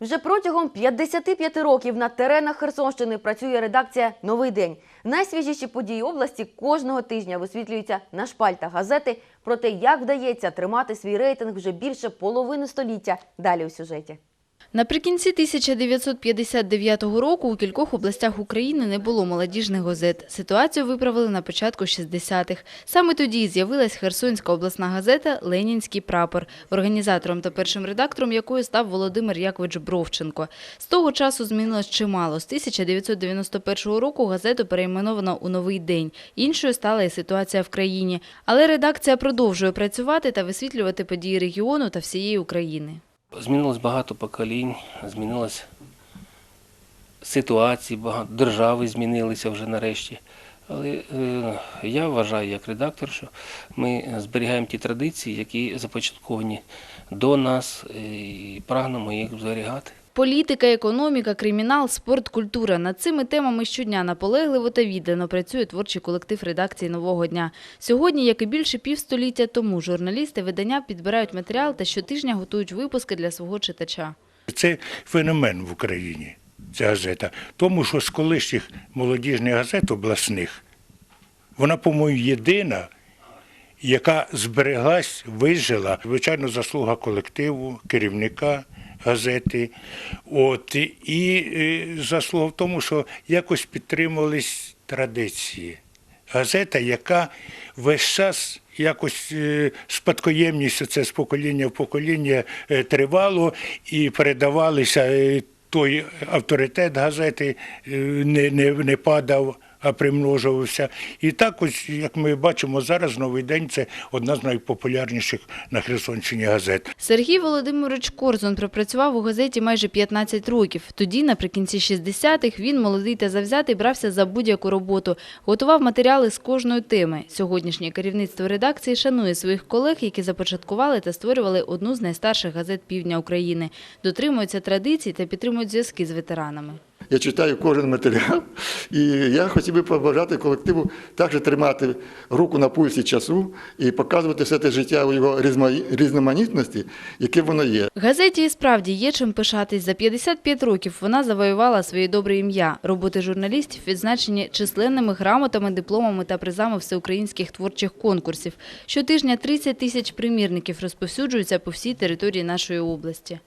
Вже протягом 55 років на теренах Херсонщини працює редакція Новий день. Найсвіжіші події області кожного тижня висвітлюються на шпальтах газети про те, як вдається тримати свій рейтинг вже більше половини століття. Далі у сюжеті. Наприкінці 1959 року у кількох областях України не було молодіжних газет. Ситуацію виправили на початку 60-х. Саме тоді з'явилась Херсонська обласна газета «Ленінський прапор», організатором та першим редактором якої став Володимир Якович Бровченко. З того часу змінилось чимало. З 1991 року газету перейменовано у «Новий день». Іншою стала і ситуація в країні. Але редакція продовжує працювати та висвітлювати події регіону та всієї України. Змінилось багато поколінь, змінилась ситуація, багато держави змінилися вже нарешті. Але е, я вважаю як редактор, що ми зберігаємо ті традиції, які започатковані до нас, е, і прагнемо їх зберігати. Політика, економіка, кримінал, спорт, культура. Над цими темами щодня наполегливо та віддано працює творчий колектив редакції «Нового дня». Сьогодні, як і більше півстоліття тому, журналісти видання підбирають матеріал та щотижня готують випуски для свого читача. Це феномен в Україні, ця газета. Тому що з колишніх молодіжних газет обласних вона, по-моєму, єдина, яка збереглась, вижила. Звичайно, заслуга колективу, керівника газети. От, і е, заслуга в тому, що якось підтримувались традиції. Газета, яка весь час якось е, спадкоємністю це з покоління в покоління е, тривало і передавалися. Той авторитет газети не, не, не падав, примножувався. І так, ось, як ми бачимо зараз, новий день це одна з найпопулярніших на Херсонщині газет. Сергій Володимирович Корзун пропрацював у газеті майже 15 років. Тоді, наприкінці 60-х, він, молодий та завзятий, брався за будь-яку роботу. Готував матеріали з кожної теми. Сьогоднішнє керівництво редакції шанує своїх колег, які започаткували та створювали одну з найстарших газет півдня України. Дотримуються традицій та підтримують зв'язки з ветеранами. Я читаю кожен матеріал, і я хотів би побажати колективу також тримати руку на пульсі часу і показувати все те життя у його різноманітності, яке воно є. Газеті і справді є чим пишатись. За 55 років вона завоювала своє добре ім'я. Роботи журналістів відзначені численними грамотами, дипломами та призами всеукраїнських творчих конкурсів. Щотижня 30 тисяч примірників розповсюджуються по всій території нашої області.